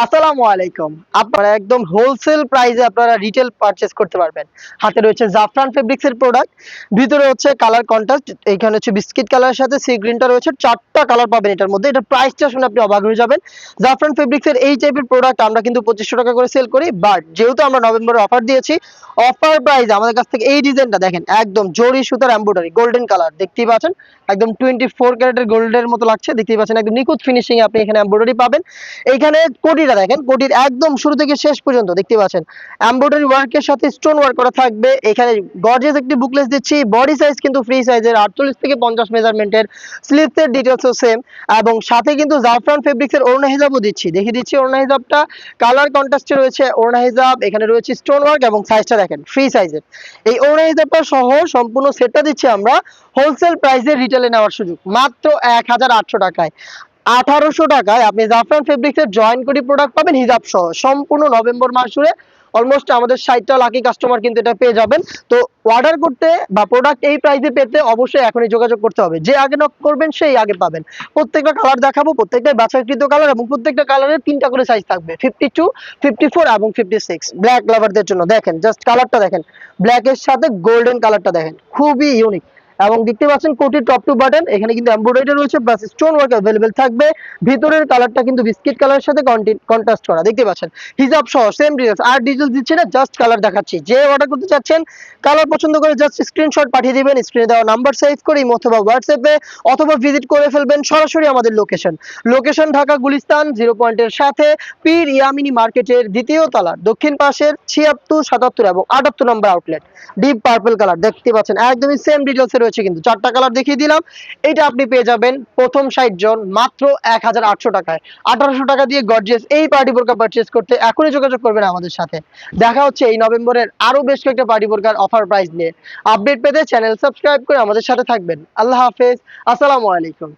আসসালামু আলাইকুম। আপনারা একদম হোলসেল প্রাইসে আপনারা রিটেল পারচেজ করতে পারবেন। হাতে রয়েছে জাফরান প্রোডাক্ট ভিতরে হচ্ছে কালার কন্ট্রাস্ট হচ্ছে বিস্কিট কালারের সাথে সি গ্রিনটা রয়েছে। চারটা কালার পাবেন এটার মধ্যে। প্রাইসটা শুনে আপনি অবাক হয়ে যাবেন। জাফরান এই টাইপের প্রোডাক্ট আমরা কিন্তু পঁচিশশো টাকা করে সেল করি। বাট যেহেতু আমরা নভেম্বরে অফার দিয়েছি অফার প্রাইস আমাদের কাছ থেকে এই ডিজাইনটা দেখেন, একদম জরি সুতার এম্ব্রয়ডারি গোল্ডেন কালার দেখতেই পাচ্ছেন? একদম টোয়েন্টি ফোর ক্যারেটের গোল্ডের মতো লাগছে। দেখতেই পাচ্ছেন, একদম নিখুঁত ফিনিশিং আপনি এখানে এম্ব্রয়ডারি পাবেন। এইখানে কোটিটা দেখেন কোটির একদম শুরু থেকে শেষ পর্যন্ত দেখতে পাচ্ছেন। এমব্রয়ডারি ওয়ার্কের সাথে স্টোন ওয়ার্ক করা থাকবে। এখানে গর্জিয়াস একটি বুকলেস দিচ্ছি। বডি সাইজ কিন্তু ফ্রি সাইজের আটচল্লিশ থেকে পঞ্চাশ মেজারমেন্টের স্লিপসের ডিটেলসও সেম এবং সাথে কিন্তু জাফরান ফেব্রিক্স এর ওড়না হিজাবও দিচ্ছি। দেখিয়ে দিচ্ছি ওড়না হিজাবটা। কালার কন্ট্রাস্টে রয়েছে ওড়না হিজাব, এখানে রয়েছে স্টোন ওয়ার্ক এবং সাইজটা দেখেন ফ্রি সাইজের এই ওড়না হিজাবটা সহ সম্পূর্ণ সেটটা দিচ্ছি আমরা হোলসেল প্রাইসে রিটেলে নেওয়ার সুযোগ, মাত্র এক হাজার আটশো টাকায়। আঠারোশো টাকায় আপনি জাফরান ফেব্রিক্স এর জয়েন করি প্রোডাক্ট পাবেন, হিজাব সহ। সম্পূর্ণ নভেম্বর মাস জুড়ে অলমোস্ট আমাদের ষাটটা লাকি কাস্টমার কিন্তু এটা পেয়ে যাবেন। তো অর্ডার করতে বা প্রোডাক্ট এই প্রাইসে পেতে অবশ্যই এখনই যোগাযোগ করতে হবে। যে আগে নক করবেন, সেই আগে পাবেন। প্রত্যেকটা কালার দেখাবো, প্রত্যেকটা বাছাইকৃত কালার এবং প্রত্যেকটা কালারের তিনটা করে সাইজ থাকবে। ফিফটি টু ফিফটি ফোর এবং ফিফটি সিক্স ব্ল্যাক লাভারদের জন্য। দেখেন জাস্ট কালারটা দেখেন। ব্ল্যাকের সাথে গোল্ডেন কালারটা দেখেন। খুবই ইউনিক এবং দেখতে পাচ্ছেন কোটির টপ টু বাটন এখানে কিন্তু এমব্রয়ডারি রয়েছে প্লাস স্টোন ওয়ার্ক অ্যাভেলেবেল থাকবে। ভিতরের কালারটা কিন্তু বিস্কিট কালারের সাথে কন্ট্রাস্ট করা, দেখতে পাচ্ছেন? হিজাব সহ সেম ডিটেলস আর ডিটেলস দিচ্ছি না জাস্ট কালার দেখাচ্ছি। যে অর্ডার করতে চাচ্ছেন কালার পছন্দ করে জাস্ট স্ক্রিনশট পাঠিয়ে দিবেন স্ক্রিনে দেওয়া নাম্বার সেভ করে অথবা হোয়াটসঅ্যাপে অথবা ভিজিট করে ফেলবেন সরাসরি আমাদের location location Dhaka Gulistan zero পয়েন্টের সাথে, পীর ইয়ামিনী মার্কেটের দ্বিতীয় তলার দক্ষিণ পাশের ছিয়াত্তর, সাতাত্তর এবং আটাত্তর নম্বর আউটলেট ডিপ পার্পল কালার দেখতে পাচ্ছেন? একদমই সেম ডিটেলসে রয়েছে কিন্তু চারটা কালার দেখিয়ে দিলাম। এটা আপনি পেয়ে যাবেন প্রথম ষাট জন মাত্র এক হাজার আটশো টাকায়। আঠারোশো টাকা দিয়ে গর্জিয়াস এই পার্টি বোরকা পারচেস করতে এখনই যোগাযোগ করবেন আমাদের সাথে। দেখা হচ্ছে এই নভেম্বরের আরও বেশ কয়েকটা পার্টি বোরকার অফার প্রাইস নিয়ে। আপডেট পেতে চ্যানেল সাবস্ক্রাইব করে আমাদের সাথে থাকবেন। আল্লাহ হাফেজ। আসসালামু আলাইকুম।